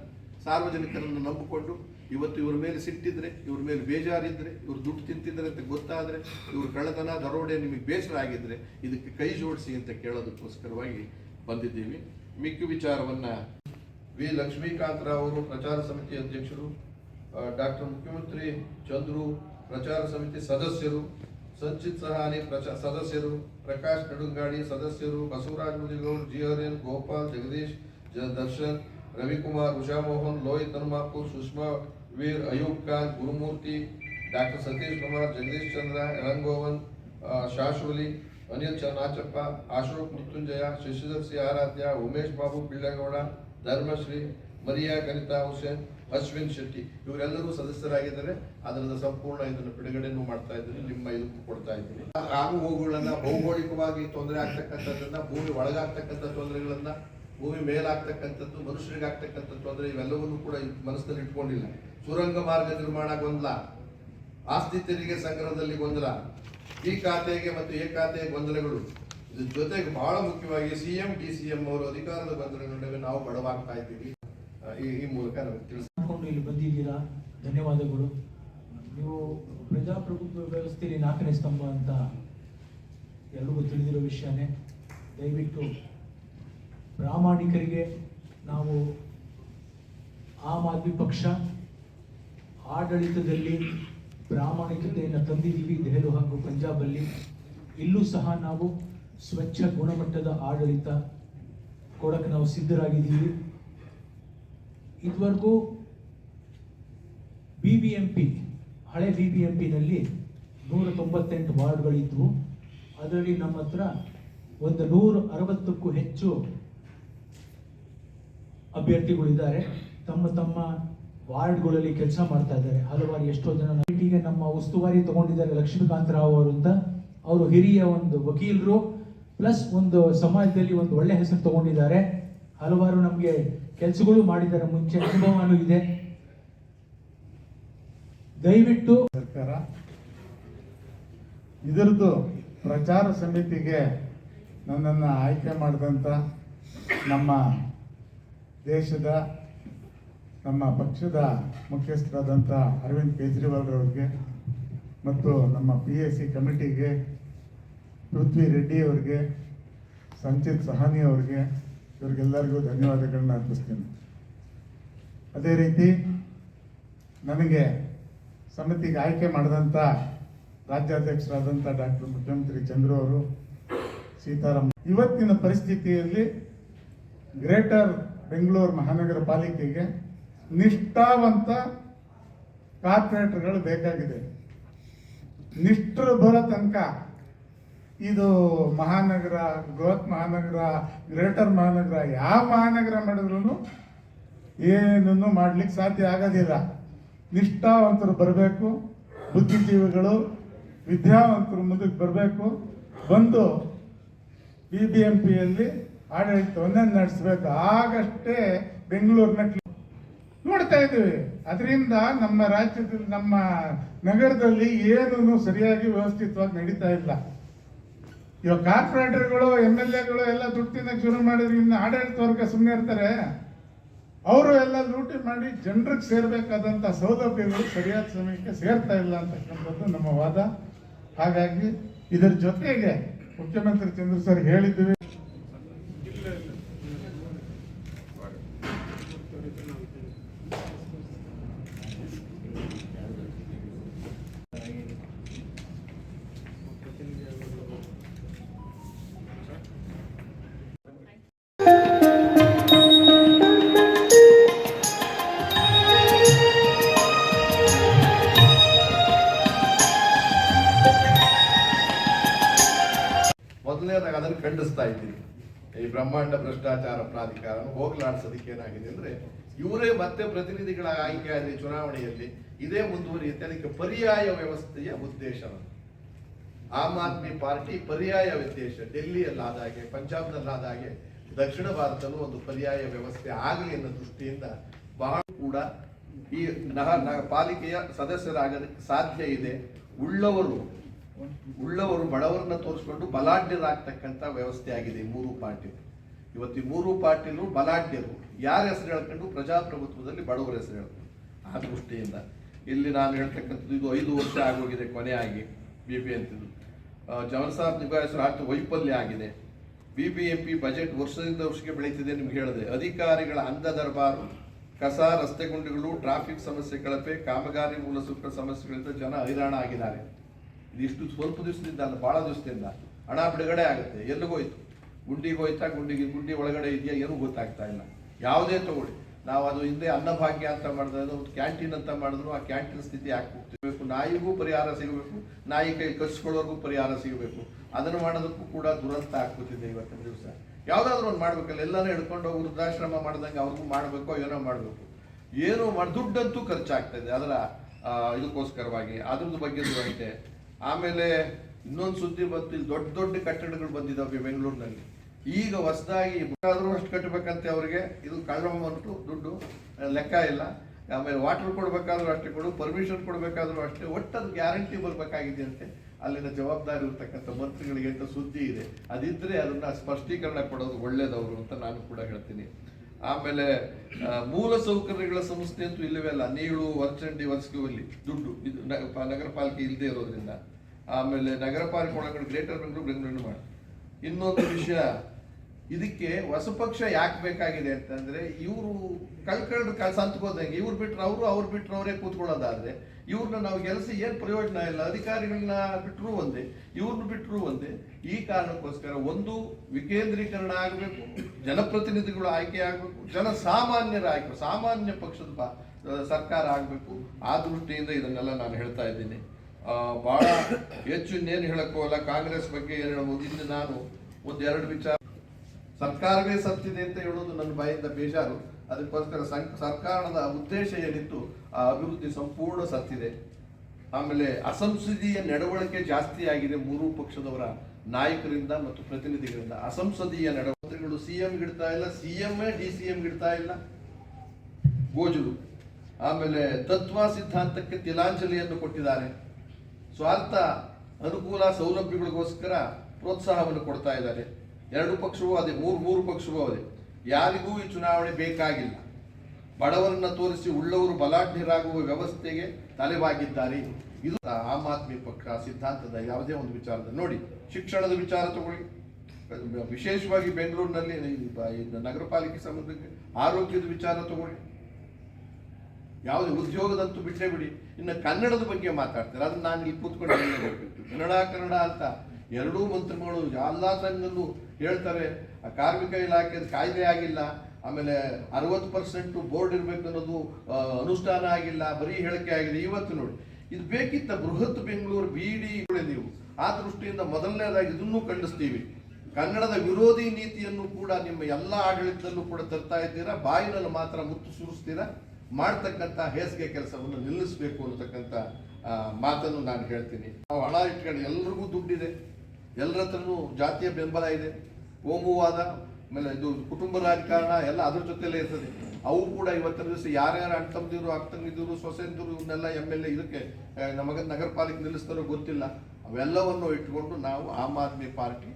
Speaker 1: ಸಾರ್ವಜನಿಕರನ್ನು ನಂಬಿಕೊಂಡು ಇವತ್ತು ಇವ್ರ ಮೇಲೆ ಸಿಟ್ಟಿದ್ರೆ, ಇವ್ರ ಮೇಲೆ ಬೇಜಾರಿದ್ರೆ, ಇವ್ರು ದುಡ್ಡು ತಿಂತಿದ್ರೆ ಅಂತ ಗೊತ್ತಾದ್ರೆ, ಇವ್ರ ಕಳ್ಳತನ, ದರೋಡೆ ನಿಮಗೆ ಬೇಸರ ಆಗಿದ್ರೆ ಇದಕ್ಕೆ ಕೈ ಜೋಡಿಸಿ ಅಂತ ಕೇಳೋದಕ್ಕೋಸ್ಕರವಾಗಿ ಬಂದಿದ್ದೀವಿ. ಮಿಕ್ಕ ವಿಚಾರವನ್ನ ವಿ ಲಕ್ಷ್ಮೀಕಾಂತರಾವ್ ಪ್ರಚಾರ ಸಮಿತಿ ಅಧ್ಯಕ್ಷರು ಡಾಕ್ಟರ್ ಮುಖ್ಯಮಂತ್ರಿ ಚಂದ್ರು ಪ್ರಚಾರ ಸಮಿತಿ ಸದಸ್ಯರು ಸಂಚಿತ್ ಸಹಾನಿ ಪ್ರಚಾ, ಸದಸ್ಯರು, ಪ್ರಕಾಶ್ ನಡುಂಗಾಡಿ ಸದಸ್ಯರು, Basavaraja Mudigowd G R N Gopal, Jagadish Darshan, Ravikumar Ushamohan Lohith Hanumapur Sushma Veer, Ayub Khan, Gurumurthy, doctor Satish Kumar, Jagadish Chandra Rangovan Shashwali, Anil Channachappa Ashok Mrityunjaya, Shashidhar C Aradhya, Umesh Babu Pillegowda Dharmashree, Maria, Kanitha, Hussain, Ashwin Shetty ಇವರೆಲ್ಲರೂ ಸದಸ್ಯರಾಗಿದ್ದಾರೆ. ಅದರಿಂದ ಸಂಪೂರ್ಣ ಇದನ್ನು ಬಿಡುಗಡೆಯನ್ನು ಮಾಡ್ತಾ ಇದ್ದೀನಿ, ನಿಮ್ಮ ಇದಕ್ಕೂ ಕೊಡ್ತಾ ಇದ್ದೀನಿ. ಆಗು ಹೋಗುಗಳನ್ನ ಭೌಗೋಳಿಕವಾಗಿ ತೊಂದರೆ ಆಗ್ತಕ್ಕಂಥದ್ದನ್ನ, ಭೂಮಿ ಒಳಗಾಗ್ತಕ್ಕಂಥ ತೊಂದರೆಗಳನ್ನ, ಭೂಮಿ ಮೇಲಾಗ್ತಕ್ಕಂಥದ್ದು ಮನುಷ್ಯರಿಗೆ ಆಗ್ತಕ್ಕಂಥ ತೊಂದರೆ, ಇವೆಲ್ಲವನ್ನೂ ಕೂಡ ಮನಸ್ಸಲ್ಲಿ ಇಟ್ಕೊಂಡಿಲ್ಲ. ಸುರಂಗ ಮಾರ್ಗ ನಿರ್ಮಾಣ ಗೊಂದಲ, ಆಸ್ತಿ ತೆರಿಗೆ ಸಂಗ್ರಹದಲ್ಲಿ ಗೊಂದಲ, ಈ ಖಾತೆಗೆ ಮತ್ತು ಎ ಖಾತೆಯ ಗೊಂದಲಗಳು. ಇದ್ರ ಜೊತೆಗೆ ಬಹಳ ಮುಖ್ಯವಾಗಿ ಸಿಎಂ ಡಿ ಸಿಎಂ ಅವರು ಅಧಿಕಾರದ ಬಂಧನ ನಡುವೆ ನಾವು ಬಡವಾಗ್ತಾ ಇದ್ದೀವಿ. ಈ ಮೂಲಕ ನಮಗೆ
Speaker 2: ತಿಳಿಸ್ಕೊಂಡು ಇಲ್ಲಿ ಬಂದಿದ್ದೀರಾ? ಧನ್ಯವಾದಗಳು. ನೀವು ಪ್ರಜಾಪ್ರಭುತ್ವ ವ್ಯವಸ್ಥೆಯಲ್ಲಿ ನಾಲ್ಕನೇ ಸ್ತಂಭ ಅಂತ ಎಲ್ರಿಗೂ ತಿಳಿದಿರೋ ವಿಷಯನೇ. ದಯವಿಟ್ಟು ಪ್ರಾಮಾಣಿಕರಿಗೆ ನಾವು ಆಮ್ ಆದ್ಮಿ ಪಕ್ಷ ಆಡಳಿತದಲ್ಲಿ ಪ್ರಾಮಾಣಿಕತೆಯನ್ನು ತಂದಿದ್ದೀವಿ. ದೆಹಲು ಹಾಗೂ ಪಂಜಾಬಲ್ಲಿ. ಇಲ್ಲೂ ಸಹ ನಾವು ಸ್ವಚ್ಛ ಗುಣಮಟ್ಟದ ಆಡಳಿತ ಕೊಡಕ್ಕೆ ನಾವು ಸಿದ್ಧರಾಗಿದ್ದೀವಿ. ಇದುವರೆಗೂ ಬಿ ಬಿ ಎಂ ಪಿ ಹಳೆ ಬಿ ಬಿ ಎಂ ಪಿನಲ್ಲಿ ನೂರ ತೊಂಬತ್ತೆಂಟು ವಾರ್ಡ್ಗಳಿದ್ವು. ಅದರಲ್ಲಿ ನಮ್ಮ ಹತ್ರ ಒಂದು ನೂರ ಅರವತ್ತಕ್ಕೂ ಹೆಚ್ಚು ಅಭ್ಯರ್ಥಿಗಳಿದ್ದಾರೆ. ತಮ್ಮ ತಮ್ಮ ವಾರ್ಡ್ಗಳಲ್ಲಿ ಕೆಲಸ ಮಾಡ್ತಾ ಇದ್ದಾರೆ. ಹಲವಾರು ಎಷ್ಟೋ ಜನ ನಮ್ಮ ಉಸ್ತುವಾರಿ ತಗೊಂಡಿದ್ದಾರೆ ಲಕ್ಷ್ಮೀಕಾಂತ ರಾವ್ ಅವರು ಅಂತ. ಅವರು ಹಿರಿಯ ಒಂದು ವಕೀಲರು. ಪ್ಲಸ್ ಒಂದು ಸಮಾಜದಲ್ಲಿ ಒಂದು ಒಳ್ಳೆ ಹೆಸರು ತಗೊಂಡಿದ್ದಾರೆ. ಹಲವಾರು ನಮಗೆ ಕೆಲಸಗಳು ಮಾಡಿದ್ದಾರೆ. ಮುಂಚೆ ಅನುಭವನೂ ಇದೆ. ದಯವಿಟ್ಟು
Speaker 3: ಸರ್ಕಾರ, ಇದರದ್ದು ಪ್ರಚಾರ ಸಮಿತಿಗೆ ನನ್ನನ್ನು ಆಯ್ಕೆ ಮಾಡಿದಂಥ ನಮ್ಮ ದೇಶದ, ನಮ್ಮ ಪಕ್ಷದ ಮುಖ್ಯಸ್ಥರಾದಂಥ ಅರವಿಂದ್ ಕೇಜ್ರಿವಾಲ್ ಅವರಿಗೆ ಮತ್ತು ನಮ್ಮ ಪಿ ಎಸ್ ಸಿ ಕಮಿಟಿಗೆ ಪೃಥ್ವಿ ರೆಡ್ಡಿ ಅವರಿಗೆ, ಸಂಚಿತ್ ಸಹಾನಿ ಅವರಿಗೆ, ಇವ್ರಿಗೆಲ್ಲರಿಗೂ ಧನ್ಯವಾದಗಳನ್ನ ಅರ್ಪಿಸ್ತೀನಿ. ಅದೇ ರೀತಿ ನನಗೆ ಸಮಿತಿಗೆ ಆಯ್ಕೆ ಮಾಡಿದಂಥ ರಾಜ್ಯಾಧ್ಯಕ್ಷರಾದಂಥ ಡಾಕ್ಟರ್ ಮುಖ್ಯಮಂತ್ರಿ ಚಂದ್ರು ಅವರು, ಸೀತಾರಾಮ್, ಇವತ್ತಿನ ಪರಿಸ್ಥಿತಿಯಲ್ಲಿ ಗ್ರೇಟರ್ ಬೆಂಗಳೂರು ಮಹಾನಗರ ಪಾಲಿಕೆಗೆ ನಿಷ್ಠಾವಂತ ಕಾರ್ಪೊರೇಟರ್ಗಳು ಬೇಕಾಗಿದೆ. ನಿಷ್ಠರು ಬರೋ ತನಕ ಇದು ಮಹಾನಗರ, ಬೃಹತ್ ಮಹಾನಗರ, ಗ್ರೇಟರ್ ಮಹಾನಗರ, ಯಾವ ಮಹಾನಗರ ಮಾಡಿದ್ರು ಏನನ್ನು ಮಾಡ್ಲಿಕ್ಕೆ ಸಾಧ್ಯ ಆಗೋದಿಲ್ಲ. ನಿಷ್ಠಾವಂತರು ಬರಬೇಕು, ಬುದ್ಧಿಜೀವಿಗಳು, ವಿದ್ಯಾವಂತರು ಮುಂದಕ್ಕೆ ಬರಬೇಕು. ಬಂದು ಬಿ ಬಿ ಎಂ ಪಿಯಲ್ಲಿ ಆಡಳಿತವನ್ನೇ ನಡೆಸಬೇಕು. ಆಗಷ್ಟೇ ಬೆಂಗಳೂರಿನ ನೋಡ್ತಾ ಇದ್ದೀವಿ. ಅದರಿಂದ ನಮ್ಮ ರಾಜ್ಯದಲ್ಲಿ, ನಮ್ಮ ನಗರದಲ್ಲಿ ಏನೂ ಸರಿಯಾಗಿ ವ್ಯವಸ್ಥಿತವಾಗಿ ನಡೀತಾ ಇಲ್ಲ. ಇವಾಗ ಕಾರ್ಪೊರೇಟರ್ಗಳು, ಎಂ ಎಲ್ ಎಗಳು ಎಲ್ಲ ದುಡ್ಡು ತಿನ್ನಕ್ಕೆ ಶುರು ಮಾಡಿದ್ರಿಂದ ಆಡಳಿತ ವರ್ಗ ಸುಮ್ಮನೆ ಇರ್ತಾರೆ. ಅವರು ಎಲ್ಲ ಲೂಟಿ ಮಾಡಿ ಜನರಿಗೆ ಸೇರ್ಬೇಕಾದಂತ ಸೌಲಭ್ಯಗಳು ಸರಿಯಾದ ಸಮಯಕ್ಕೆ ಸೇರ್ತಾ ಇಲ್ಲ ಅಂತಕ್ಕಂಥದ್ದು ನಮ್ಮ ವಾದ. ಹಾಗಾಗಿ ಇದರ ಜೊತೆಗೆ ಮುಖ್ಯಮಂತ್ರಿ ಚಂದ್ರ ಸರ್ ಹೇಳಿದ್ವಿ.
Speaker 1: ಇದ್ದೀನಿ ಈ ಬ್ರಹ್ಮಾಂಡ ಭ್ರಷ್ಟಾಚಾರ ಪ್ರಾಧಿಕಾರ ಹೋಗ್ಲಾಡ್ಸೋದಕ್ಕೆ ಏನಾಗಿದೆ ಅಂದ್ರೆ ಇವರೇ ಮತ್ತೆ ಪ್ರತಿನಿಧಿಗಳ ಆಯ್ಕೆ ಆದ ಚುನಾವಣೆಯಲ್ಲಿ ಇದೇ ಮುಂದುವರಿಯುತ್ತೆ. ಅದಕ್ಕೆ ಪರ್ಯಾಯ ವ್ಯವಸ್ಥೆಯ ಉದ್ದೇಶ ಆಮ್ ಆದ್ಮಿ ಪಾರ್ಟಿ ಪರ್ಯಾಯ ಉದ್ದೇಶ ಡೆಲ್ಲಿಯಲ್ಲಾದ ಹಾಗೆ, ಪಂಜಾಬ್ನಲ್ಲಾದ ಹಾಗೆ ದಕ್ಷಿಣ ಭಾರತದಲ್ಲೂ ಒಂದು ಪರ್ಯಾಯ ವ್ಯವಸ್ಥೆ ಆಗಲಿ ಅನ್ನೋ ದೃಷ್ಟಿಯಿಂದ ಬಹಳ ಕೂಡ ಈ ನಹ ಪಾಲಿಕೆಯ ಸದಸ್ಯರಾಗಲಿ ಸಾಧ್ಯ ಇದೆ. ಉಳ್ಳವರು ಉಳ್ಳವರು ಬಡವರನ್ನ ತೋರಿಸ್ಕೊಂಡು ಬಲಾಢ್ಯರಾಗ್ತಕ್ಕಂಥ ವ್ಯವಸ್ಥೆ ಆಗಿದೆ ಮೂರು ಪಾರ್ಟಿ. ಇವತ್ತು ಮೂರು ಪಾರ್ಟಿಲು ಬಲಾಢ್ಯರು. ಯಾರ ಹೆಸರು ಹೇಳ್ಕೊಂಡು? ಪ್ರಜಾಪ್ರಭುತ್ವದಲ್ಲಿ ಬಡವರ ಹೆಸರು ಹೇಳ್ಕೊಂಡು. ಆ ದೃಷ್ಟಿಯಿಂದ. ಇಲ್ಲಿ ನಾನು ಹೇಳ್ತಕ್ಕಂಥದ್ದು ಇದು ಐದು ವರ್ಷ ಆಗೋಗಿದೆ ಕೊನೆ ಆಗಿ ಬಿ ಪಿ ಅಂತಿದ್ದು. ಜನಸಾಬ್ ನಿಭಾಯಿಸೋ ಆರ್ಥಿಕ ವೈಫಲ್ಯ ಆಗಿದೆ. B B M P budget ವರ್ಷದಿಂದ ವರ್ಷಕ್ಕೆ ಬೆಳೀತಿದೆ ನಿಮ್ಗೆ ಹೇಳಿದೆ. ಅಧಿಕಾರಿಗಳ ಅಂಧ ದರ್ಬಾರು, ಕಸ, ರಸ್ತೆ ಗುಂಡಿಗಳು ಟ್ರಾಫಿಕ್ ಸಮಸ್ಯೆ ಕಳಪೆ, ಕಾಮಗಾರಿ ಸೂಕ್ತ ಸಮಸ್ಯೆಗಳಿಂದ ಜನ ಹೈರಾಣ ಆಗಿದ್ದಾರೆ. ಇದಿಷ್ಟು ಸ್ವಲ್ಪ ದಿವಸದಿಂದ ಅಲ್ಲ ಭಾಳ ದಿವಸದಿಂದ. ಹಣ ಬಿಡುಗಡೆ ಆಗುತ್ತೆ ಎಲ್ಲಿಗೋಯ್ತು ಗುಂಡಿಗೆ ಹೋಯ್ತಾ, ಗುಂಡಿಗೆ, ಗುಂಡಿ ಒಳಗಡೆ ಇದೆಯಾ ಏನೂ ಗೊತ್ತಾಗ್ತಾ ಇಲ್ಲ. ಯಾವುದೇ ತಗೊಳ್ಳಿ. ನಾವು ಅದು ಹಿಂದೆ ಅನ್ನಭಾಗ್ಯ ಅಂತ ಮಾಡಿದ್ರೆ ಒಂದು ಕ್ಯಾಂಟೀನ್ ಅಂತ ಮಾಡಿದ್ರು, ಆ ಕ್ಯಾಂಟೀನ್ ಸ್ಥಿತಿ ಹಾಕ್ಬೇಕು ನಾಯಿಗೂ ಪರಿಹಾರ ಸಿಗಬೇಕು, ನಾಯಿ ಕೈ ಕಚ್ಕೊಳ್ಳೋರ್ಗೂ ಪರಿಹಾರ ಸಿಗಬೇಕು. ಅದನ್ನು ಮಾಡೋದಕ್ಕೂ ಕೂಡ ದುರಂತ ಆಗ್ಬಿಟ್ಟಿದೆ ಇವತ್ತಿನ ದಿವಸ. ಯಾವುದಾದ್ರೂ ಒಂದು ಮಾಡ್ಬೇಕಲ್ಲ, ಎಲ್ಲಾನು ಹಿಡ್ಕೊಂಡು ಹೋಗಿ ವೃದ್ಧಾಶ್ರಮ ಮಾಡ್ದಂಗೆ ಅವ್ರಿಗೂ ಮಾಡಬೇಕು ಏನೋ ಮಾಡಬೇಕು. ಏನೋ ಮಾಡಿ, ದುಡ್ಡಂತೂ ಖರ್ಚಾಗ್ತಾ ಇದೆ, ಅದರ ಇದಕ್ಕೋಸ್ಕರವಾಗಿ. ಅದ್ರದ್ದು ಬಗ್ಗೆ ದುರಂತೆ. ಆಮೇಲೆ ಇನ್ನೊಂದು ಸುದ್ದಿ ಬಂತು, ಇಲ್ಲಿ ದೊಡ್ಡ ದೊಡ್ಡ ಕಟ್ಟಡಗಳು ಬಂದಿದ್ದಾವೆ ಬೆಂಗಳೂರಿನಲ್ಲಿ. ಈಗ ಹೊಸದಾಗಿ ಆದರೂ ಅಷ್ಟು ಕಟ್ಟಬೇಕಂತೆ ಅವರಿಗೆ. ಇದು ಕಳ್ಳ ಬಂತು, ದುಡ್ಡು ಲೆಕ್ಕ ಇಲ್ಲ. ಆಮೇಲೆ ವಾಟರ್ ಕೊಡಬೇಕಾದ್ರೂ ಅಷ್ಟೇ ಕೊಡು ಪರ್ಮಿಷನ್ ಕೊಡಬೇಕಾದ್ರೂ ಅಷ್ಟೇ, ಒಟ್ಟು ಅದು ಗ್ಯಾರಂಟಿ ಬರಬೇಕಾಗಿದೆ ಅಂತೆ. ಅಲ್ಲಿನ ಜವಾಬ್ದಾರಿ ಇರತಕ್ಕಂಥ ಮಂತ್ರಿಗಳಿಗೆ ಅಂತ ಸುದ್ದಿ ಇದೆ. ಅದಿದ್ದರೆ ಅದನ್ನು ಸ್ಪಷ್ಟೀಕರಣ ಕೊಡೋದು ಒಳ್ಳೇದವರು ಅಂತ ನಾನು ಕೂಡ ಹೇಳ್ತೀನಿ. ಆಮೇಲೆ ಮೂಲ ಸೌಕರ್ಯಗಳ ಸಂಸ್ಥೆ ಅಂತೂ ಇಲ್ಲವೇ ಅಲ್ಲ, ನೀಳು ವರ್ಚಂಡಿ ವರ್ಸ್ಕುವಲ್ಲಿ ದುಡ್ಡು. ಇದು ನಗರ ಪಾಲಿಕೆ ಇಲ್ಲದೆ ಇರೋದ್ರಿಂದ. ಆಮೇಲೆ ನಗರ ಪಾಲಿಕೆ ಒಳಗಡೆ ಗ್ರೇಟರ್ ಬೆಂಗಳೂರು ಬೆಂಗಳೂರು ಮಾಡಿ. ಇನ್ನೊಂದು ವಿಷಯ, ಇದಕ್ಕೆ ಹೊಸ ಪಕ್ಷ ಯಾಕೆ ಬೇಕಾಗಿದೆ ಅಂತಂದ್ರೆ, ಇವರು ಕಳ್ಕೊಂಡು ಕಳ್ಸ ಅಂತಕೋದಂಗೆ ಇವ್ರು ಬಿಟ್ರೆ ಅವರು, ಅವ್ರು ಬಿಟ್ರೆ ಅವರೇ ಕೂತ್ಕೊಳ್ಳೋದಾದ್ರೆ ಇವ್ರನ್ನ ನಾವು ಗೆಲ್ಸಿ ಏನ್ ಪ್ರಯೋಜನ ಇಲ್ಲ ಅಧಿಕಾರಿಗಳನ್ನ ಬಿಟ್ಟರು ಒಂದೇ ಇವ್ರನ್ನ ಬಿಟ್ಟರು ಒಂದೇ. ಈ ಕಾರಣಕ್ಕೋಸ್ಕರ ಒಂದು, ವಿಕೇಂದ್ರೀಕರಣ ಆಗಬೇಕು, ಜನಪ್ರತಿನಿಧಿಗಳು ಆಯ್ಕೆ ಆಗಬೇಕು, ಜನ ಸಾಮಾನ್ಯರ ಆಯ್ಕೆ, ಸಾಮಾನ್ಯ ಪಕ್ಷದ ಸರ್ಕಾರ ಆಗಬೇಕು. ಆ ದೃಷ್ಟಿಯಿಂದ ಇದನ್ನೆಲ್ಲ ನಾನು ಹೇಳ್ತಾ ಇದ್ದೀನಿ. ಬಹಳ ಹೆಚ್ಚು ಇನ್ನೇನು ಹೇಳಕ್ಕೋಲ್ಲ ಕಾಂಗ್ರೆಸ್ ಬಗ್ಗೆ ಏನು ಹೇಳ್ಬೋದು ಇನ್ನು ನಾನು ಒಂದೆರಡು ವಿಚಾರ ಸರ್ಕಾರವೇ ಸತ್ತಿದೆ ಅಂತ ಹೇಳೋದು ನನ್ನ ಬಾಯಿಂದ ಬೇಜಾರು. ಅದಕ್ಕೋಸ್ಕರ ಸಂ- ಸರ್ಕಾರದ ಉದ್ದೇಶ ಏನಿತ್ತು, ಆ ಅಭಿವೃದ್ಧಿ ಸಂಪೂರ್ಣ ಸತ್ತಿದೆ. ಆಮೇಲೆ ಅಸಂಸದೀಯ ನಡವಳಿಕೆ ಜಾಸ್ತಿ ಆಗಿದೆ ಮೂರು ಪಕ್ಷದವರ ನಾಯಕರಿಂದ ಮತ್ತು ಪ್ರತಿನಿಧಿಗಳಿಂದ. ಅಸಂಸದೀಯ ನಡವಳಿಕೆಗಳು ಸಿಎಂ ಗಿಡ್ತಾ ಇಲ್ಲ ಸಿಎಂ ಡಿ ಸಿಎಂ ಗಿಡ್ತಾ ಇಲ್ಲ. ಗೋಜಲು ಆಮೇಲೆ ತತ್ವ ಸಿದ್ಧಾಂತಕ್ಕೆ ತಿಲಾಂಜಲಿಯನ್ನು ಕೊಟ್ಟಿದ್ದಾರೆ. ಸ್ವಾರ್ಥ, ಅನುಕೂಲ, ಸೌಲಭ್ಯಗಳಿಗೋಸ್ಕರ ಪ್ರೋತ್ಸಾಹವನ್ನು ಕೊಡ್ತಾ ಇದ್ದಾರೆ. ಎರಡು ಪಕ್ಷವೂ ಅದೇ, ಮೂರು ಮೂರು ಪಕ್ಷವೂ ಅದೇ. ಯಾರಿಗೂ ಈ ಚುನಾವಣೆ ಬೇಕಾಗಿಲ್ಲ. ಬಡವರನ್ನ ತೋರಿಸಿ ಉಳ್ಳವರು ಬಲಾಢ್ಯರಾಗುವ ವ್ಯವಸ್ಥೆಗೆ ತಲೆಬಾಗಿದ್ದಾರೆ. ಇದು ಆಮ್ ಆದ್ಮಿ ಪಕ್ಷ ಸಿದ್ಧಾಂತದ ಯಾವುದೇ ಒಂದು ವಿಚಾರದ ನೋಡಿ, ಶಿಕ್ಷಣದ ವಿಚಾರ ತಗೊಳ್ಳಿ. ವಿಶೇಷವಾಗಿ ಬೆಂಗಳೂರಿನಲ್ಲಿ ನಗರ ಪಾಲಿಕೆ ಸಂಬಂಧಕ್ಕೆ ಆರೋಗ್ಯದ ವಿಚಾರ ತಗೊಳ್ಳಿ. ಯಾವುದೇ ಉದ್ಯೋಗದಂತೂ ಬಿಟ್ಟರೆ ಬಿಡಿ. ಇನ್ನು ಕನ್ನಡದ ಬಗ್ಗೆ ಮಾತಾಡ್ತಾರೆ. ಅದನ್ನು ನಾನು ಇಲ್ಲಿ ಕೂತ್ಕೊಂಡು ಹೇಳಬೇಕು ಕನ್ನಡ ಕನ್ನಡ ಅಂತ ಎರಡೂ ಮಂತ್ರಿಗಳು ಎಲ್ಲ ಸಂಘದಲ್ಲೂ ಹೇಳ್ತಾರೆ ಆ ಕಾರ್ಮಿಕ ಇಲಾಖೆ ಕಾಯ್ದೆ ಆಗಿಲ್ಲ. ಆಮೇಲೆ ಅರವತ್ತು ಪರ್ಸೆಂಟು ಬೋರ್ಡ್ ಇರಬೇಕು ಅನ್ನೋದು ಅನುಷ್ಠಾನ ಆಗಿಲ್ಲ. ಬರೀ ಹೇಳಿಕೆ ಆಗಿದೆ. ಇವತ್ತು ನೋಡಿ, ಇದು ಬೇಕಿತ್ತ ಬೃಹತ್ ಬೆಂಗಳೂರು ಬಿ ಡಿ ನೀವು ಆ ದೃಷ್ಟಿಯಿಂದ ಮೊದಲನೇದಾಗಿ ಇದನ್ನೂ ಖಂಡಿಸ್ತೀವಿ. ಕನ್ನಡದ ವಿರೋಧಿ ನೀತಿಯನ್ನು ಕೂಡ ನಿಮ್ಮ ಎಲ್ಲ ಆಡಳಿತದಲ್ಲೂ ಕೂಡ ತರ್ತಾ ಇದ್ದೀರಾ? ಬಾಯಿನಲ್ಲಿ ಮಾತ್ರ ಮುತ್ತು ಸುರಿಸ್ತೀರಾ? ಮಾಡ್ತಕ್ಕಂಥ ಹೇಸಿಗೆ ಕೆಲಸವನ್ನು ನಿಲ್ಲಿಸಬೇಕು ಅನ್ನತಕ್ಕಂಥ ಮಾತನ್ನು ನಾನು ಹೇಳ್ತೀನಿ. ನಾವು ಹಣ ಇಟ್ಕೊಂಡು ಎಲ್ರಿಗೂ ದುಡ್ಡಿದೆ. ಎಲ್ಲರ ಹತ್ರನೂ ಜಾತಿಯ ಬೆಂಬಲ ಇದೆ. ಓಮುವಾದ ಆಮೇಲೆ ಇದು ಕುಟುಂಬ ರಾಜಕಾರಣ ಎಲ್ಲ ಅದ್ರ ಜೊತೆಲೇ ಇರ್ತದೆ. ಅವು ಕೂಡ ಇವತ್ತಿನ ದಿವಸ ಯಾರ್ಯಾರು ಅಣ್ಣ ತಮ್ಮದಿದ್ರು ಅಕ್ಕ ತಂಗಿದ್ರು ಸೊಸೆಂದಿರು ಇವನ್ನೆಲ್ಲ ಎಂ ಎಲ್ ಎ ಇದಕ್ಕೆ ನಮಗೆ ನಮಗ ನಗರ ಪಾಲಿಕೆ ನಿಲ್ಲಿಸ್ತಾರೋ ಗೊತ್ತಿಲ್ಲ. ಅವೆಲ್ಲವನ್ನು ಇಟ್ಕೊಂಡು ನಾವು ಆಮ್ ಆದ್ಮಿ ಪಾರ್ಟಿ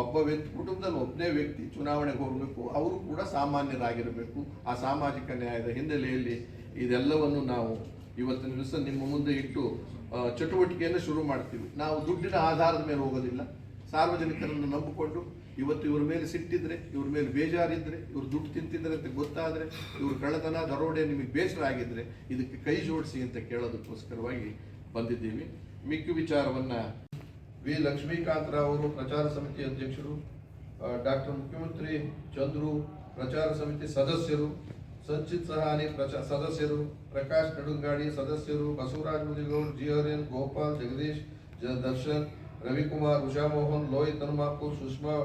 Speaker 1: ಒಬ್ಬ ವ್ಯಕ್ತಿ, ಕುಟುಂಬದಲ್ಲಿ ಒಬ್ಬನೇ ವ್ಯಕ್ತಿ ಚುನಾವಣೆಗೆ ಹೋಗಬೇಕು, ಅವರು ಕೂಡ ಸಾಮಾನ್ಯರಾಗಿರಬೇಕು. ಆ ಸಾಮಾಜಿಕ ನ್ಯಾಯದ ಹಿನ್ನೆಲೆಯಲ್ಲಿ ಇದೆಲ್ಲವನ್ನು ನಾವು ಇವತ್ತಿನ ದಿವಸ ನಿಮ್ಮ ಮುಂದೆ ಇಟ್ಟು ಚಟುವಟಿಕೆಯನ್ನು ಶುರು ಮಾಡ್ತೀವಿ. ನಾವು ದುಡ್ಡಿನ ಆಧಾರದ ಮೇಲೆ ಹೋಗೋದಿಲ್ಲ. ಸಾರ್ವಜನಿಕರನ್ನು ನಂಬಿಕೊಂಡು ಇವತ್ತು ಇವ್ರ ಮೇಲೆ ಸಿಟ್ಟಿದ್ರೆ, ಇವ್ರ ಮೇಲೆ ಬೇಜಾರಿದ್ರೆ, ಇವ್ರು ದುಡ್ಡು ತಿಂತಿದ್ರೆ ಅಂತ ಗೊತ್ತಾದ್ರೆ, ಇವ್ರ ಕಳ್ಳತನ, ದರೋಡೆ ನಿಮಗೆ ಬೇಸರ ಆಗಿದ್ರೆ ಇದಕ್ಕೆ ಕೈ ಜೋಡಿಸಿ ಅಂತ ಕೇಳೋದಕ್ಕೋಸ್ಕರವಾಗಿ ಬಂದಿದ್ದೀವಿ. ಮಿಕ್ಕ ವಿಚಾರವನ್ನ ವಿ ಲಕ್ಷ್ಮೀಕಾಂತರಾವ್ ಅವರು ಪ್ರಚಾರ ಸಮಿತಿ ಅಧ್ಯಕ್ಷರು ಡಾಕ್ಟರ್ ಮುಖ್ಯಮಂತ್ರಿ ಚಂದ್ರು ಪ್ರಚಾರ ಸಮಿತಿ ಸದಸ್ಯರು, ಸಂಚಿತ್ ಸಹಾನಿ ಪ್ರಚಾ, ಸದಸ್ಯರು, ಪ್ರಕಾಶ್ ನಡುಂಗಾಡಿ ಸದಸ್ಯರು, Basavaraj Mudigowd G R N Gopal, Jagadish Darshan Ravikumar, Usha Mohan, Lohith Hanumapur Sushma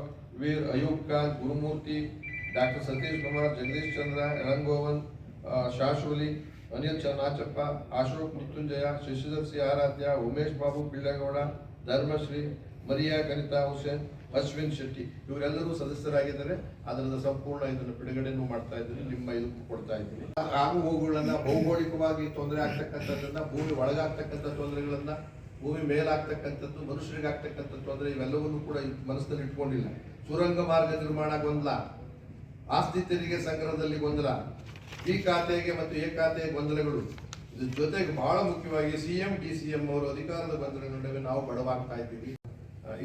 Speaker 1: Veer Ayub Khan, Gurumurthy, doctor Satish Kumar, Jagadish Chandra Rangovan Shashwali, Anil Channachappa Ashok Mrityunjaya, Shashidhar C Aradhya, Umesh Babu Pillagowda Dharmashree, Maria Kanitha Hussain, Ashwin Shetty, ಇವರೆಲ್ಲರೂ ಸದಸ್ಯರಾಗಿದ್ದಾರೆ. ಅದರಿಂದ ಸಂಪೂರ್ಣ ಇದನ್ನು ಬಿಡುಗಡೆನೂ ಮಾಡ್ತಾ ಇದ್ದೀನಿ, ನಿಮ್ಮ ಇದಕ್ಕೂ ಕೊಡ್ತಾ ಇದ್ದೀನಿ. ಆಗು ಹೋಗುಗಳನ್ನ ಭೌಗೋಳಿಕವಾಗಿ ತೊಂದರೆ ಆಗ್ತಕ್ಕಂಥದ್ದನ್ನ, ಭೂಮಿ ಒಳಗಾಗ್ತಕ್ಕಂಥ ತೊಂದರೆಗಳನ್ನ, ಭೂಮಿ ಮೇಲಾಗ್ತಕ್ಕಂಥದ್ದು ಮನುಷ್ಯರಿಗೆ ಆಗ್ತಕ್ಕಂಥ ತೊಂದರೆ, ಇವೆಲ್ಲವನ್ನೂ ಕೂಡ ಮನಸ್ಸಲ್ಲಿ ಇಟ್ಕೊಂಡಿಲ್ಲ. ಸುರಂಗ ಮಾರ್ಗ ನಿರ್ಮಾಣ ಗೊಂದಲ, ಆಸ್ತಿ ತೆರಿಗೆ ಸಂಗ್ರಹದಲ್ಲಿ ಗೊಂದಲ, ಈ ಖಾತೆಗೆ ಮತ್ತು ಎ ಖಾತೆಯ ಗೊಂದಲಗಳು. ಜೊತೆಗೆ ಬಹಳ ಮುಖ್ಯವಾಗಿ ಸಿ ಎಂ, ಡಿ ಸಿಎಂ ಅವರು ಅಧಿಕಾರದ ಗೊಂದಲಗಳ ನಡುವೆ ನಾವು ಬಡವಾಗ್ತಾ ಇದ್ದೀವಿ.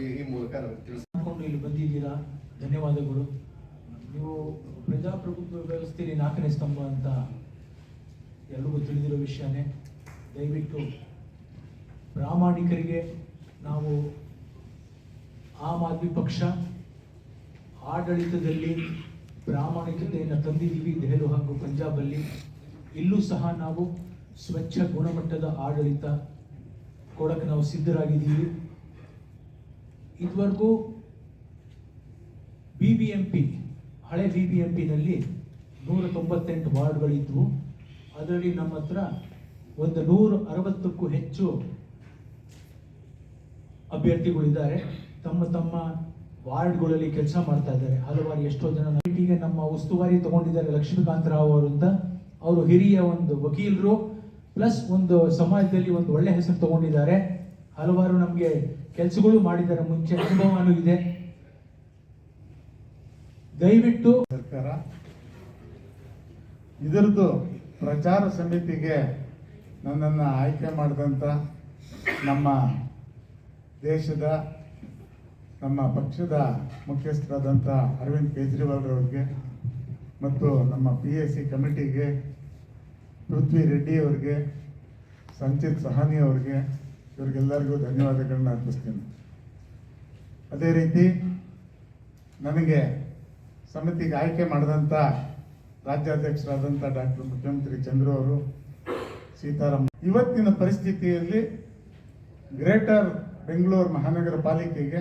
Speaker 1: ಈ ಮೂಲಕ ನಮಗೆ
Speaker 2: ತಿಳಿಸ್ಕೊಂಡು ಇಲ್ಲಿ ಬಂದಿದ್ದೀರಾ? ಧನ್ಯವಾದಗಳು. ನೀವು ಪ್ರಜಾಪ್ರಭುತ್ವ ವ್ಯವಸ್ಥೆಯಲ್ಲಿ ನಾಲ್ಕನೇ ಸ್ತಂಭ ಅಂತ ಎಲ್ರಿಗೂ ತಿಳಿದಿರೋ ವಿಷಯನೇ. ದಯವಿಟ್ಟು ಪ್ರಾಮಾಣಿಕರಿಗೆ ನಾವು ಆಮ್ ಆದ್ಮಿ ಪಕ್ಷ ಆಡಳಿತದಲ್ಲಿ ಪ್ರಾಮಾಣಿಕತೆಯನ್ನು ತಂದಿದ್ದೀವಿ. ದೆಹಲು ಹಾಗೂ ಪಂಜಾಬಲ್ಲಿ. ಇಲ್ಲೂ ಸಹ ನಾವು ಸ್ವಚ್ಛ ಗುಣಮಟ್ಟದ ಆಡಳಿತ ಕೊಡಕ್ಕೆ ನಾವು ಸಿದ್ಧರಾಗಿದ್ದೀವಿ. ಇದುವರೆಗೂ ಬಿ ಬಿ ಎಂ ಪಿ ಹಳೆ ಬಿ ಬಿ ಎಂ ಪಿನಲ್ಲಿ ನೂರ ತೊಂಬತ್ತೆಂಟು ವಾರ್ಡ್ಗಳಿದ್ವು. ಅದರಲ್ಲಿ ನಮ್ಮ ಹತ್ರ ಒಂದು ನೂರ ಅರವತ್ತಕ್ಕೂ ಹೆಚ್ಚು ಅಭ್ಯರ್ಥಿಗಳಿದ್ದಾರೆ. ತಮ್ಮ ತಮ್ಮ ವಾರ್ಡ್ಗಳಲ್ಲಿ ಕೆಲಸ ಮಾಡ್ತಾ ಇದ್ದಾರೆ. ಹಲವಾರು ಎಷ್ಟೋ ಜನ ನಮ್ಮ ಉಸ್ತುವಾರಿ ತಗೊಂಡಿದ್ದಾರೆ ಲಕ್ಷ್ಮೀಕಾಂತ್ ರಾವ್ ಅವರು ಅಂತ. ಅವರು ಹಿರಿಯ ಒಂದು ವಕೀಲರು. ಪ್ಲಸ್ ಒಂದು ಸಮಾಜದಲ್ಲಿ ಒಂದು ಒಳ್ಳೆ ಹೆಸರು ತಗೊಂಡಿದ್ದಾರೆ. ಹಲವಾರು ನಮಗೆ ಕೆಲಸಗಳು ಮಾಡಿದ್ದಾರೆ ಮುಂಚೆ, ಅನುಭವನೂ ಇದೆ. ದಯವಿಟ್ಟು
Speaker 3: ಸರ್ಕಾರ, ಇದರದ್ದು ಪ್ರಚಾರ ಸಮಿತಿಗೆ ನನ್ನನ್ನು ಆಯ್ಕೆ ಮಾಡಿದಂಥ ನಮ್ಮ ದೇಶದ, ನಮ್ಮ ಪಕ್ಷದ ಮುಖ್ಯಸ್ಥರಾದಂಥ ಅರವಿಂದ್ ಕೇಜ್ರಿವಾಲ್ರವ್ರಿಗೆ ಮತ್ತು ನಮ್ಮ ಪಿ ಎಸ್ ಸಿ ಕಮಿಟಿಗೆ ಪೃಥ್ವಿ ರೆಡ್ಡಿ ಅವ್ರಿಗೆ, ಸಂಚಿತ್ ಸಹಾನಿ ಅವ್ರಿಗೆ, ಇವ್ರಿಗೆಲ್ಲರಿಗೂ ಧನ್ಯವಾದಗಳನ್ನ ಅರ್ಪಿಸ್ತೀನಿ. ಅದೇ ರೀತಿ ನನಗೆ ಸಮಿತಿಗೆ ಆಯ್ಕೆ ಮಾಡಿದಂಥ ರಾಜ್ಯಾಧ್ಯಕ್ಷರಾದಂಥ ಡಾಕ್ಟರ್ ಮುಖ್ಯಮಂತ್ರಿ ಚಂದ್ರು ಅವರು ಸೀತಾರಾಮ್ ಇವತ್ತಿನ ಪರಿಸ್ಥಿತಿಯಲ್ಲಿ ಗ್ರೇಟರ್ ಬೆಂಗಳೂರು ಮಹಾನಗರ ಪಾಲಿಕೆಗೆ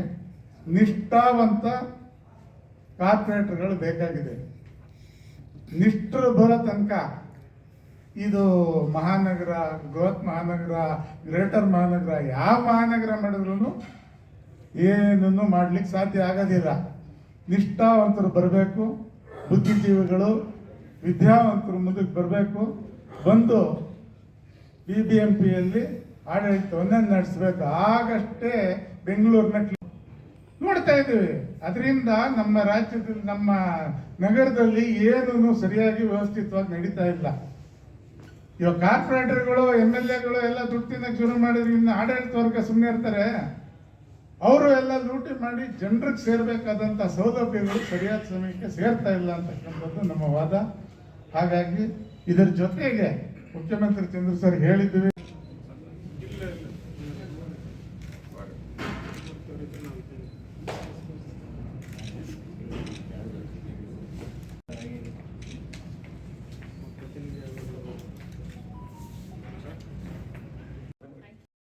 Speaker 3: ನಿಷ್ಠಾವಂತ ಕಾರ್ಪೊರೇಟರ್ಗಳು ಬೇಕಾಗಿದೆ. ನಿಷ್ಠರ ಬರೋ ತನಕ ಇದು ಮಹಾನಗರ, ಬೃಹತ್ ಮಹಾನಗರ, ಗ್ರೇಟರ್ ಮಹಾನಗರ, ಯಾವ ಮಹಾನಗರ ಮಾಡಿದ್ರು ಏನನ್ನು ಮಾಡ್ಲಿಕ್ಕೆ ಸಾಧ್ಯ ಆಗೋದಿಲ್ಲ. ನಿಷ್ಠಾವಂತರು ಬರಬೇಕು, ಬುದ್ಧಿಜೀವಿಗಳು, ವಿದ್ಯಾವಂತರು ಮುಂದಕ್ಕೆ ಬರಬೇಕು, ಬಂದು ಬಿ ಬಿ ಎಂ ಪಿಯಲ್ಲಿ ಆಡಳಿತವನ್ನ ನಡೆಸಬೇಕು. ಆಗಷ್ಟೇ ಬೆಂಗಳೂರಿನ ನೋಡ್ತಾ ಇದ್ದೀವಿ. ಅದರಿಂದ ನಮ್ಮ ರಾಜ್ಯದಲ್ಲಿ, ನಮ್ಮ ನಗರದಲ್ಲಿ ಏನೂ ಸರಿಯಾಗಿ ವ್ಯವಸ್ಥಿತವಾಗಿ ನಡೀತಾ ಇಲ್ಲ. ಇವಾಗ ಕಾರ್ಪೊರೇಟರ್ಗಳು, ಎಂ ಎಲ್ ಎಗಳು ಎಲ್ಲ ದುಡ್ಡು ತಿನ್ನಕ್ಕೆ ಶುರು ಮಾಡಿದ್ರಿಂದ ಆಡಳಿತ ವರ್ಗ ಸುಮ್ಮನೆ ಇರ್ತಾರೆ. ಅವರು ಎಲ್ಲ ಲೂಟಿ ಮಾಡಿ ಜನರಿಗೆ ಸೇರ್ಬೇಕಾದಂತ ಸೌಲಭ್ಯಗಳು ಸರಿಯಾದ ಸಮಯಕ್ಕೆ ಸೇರ್ತಾ ಇಲ್ಲ ಅಂತಕ್ಕಂಥದ್ದು ನಮ್ಮ ವಾದ. ಹಾಗಾಗಿ ಇದರ ಜೊತೆಗೆ ಮುಖ್ಯಮಂತ್ರಿ ಚಂದ್ರ ಸರ್ ಹೇಳಿದ್ವಿ.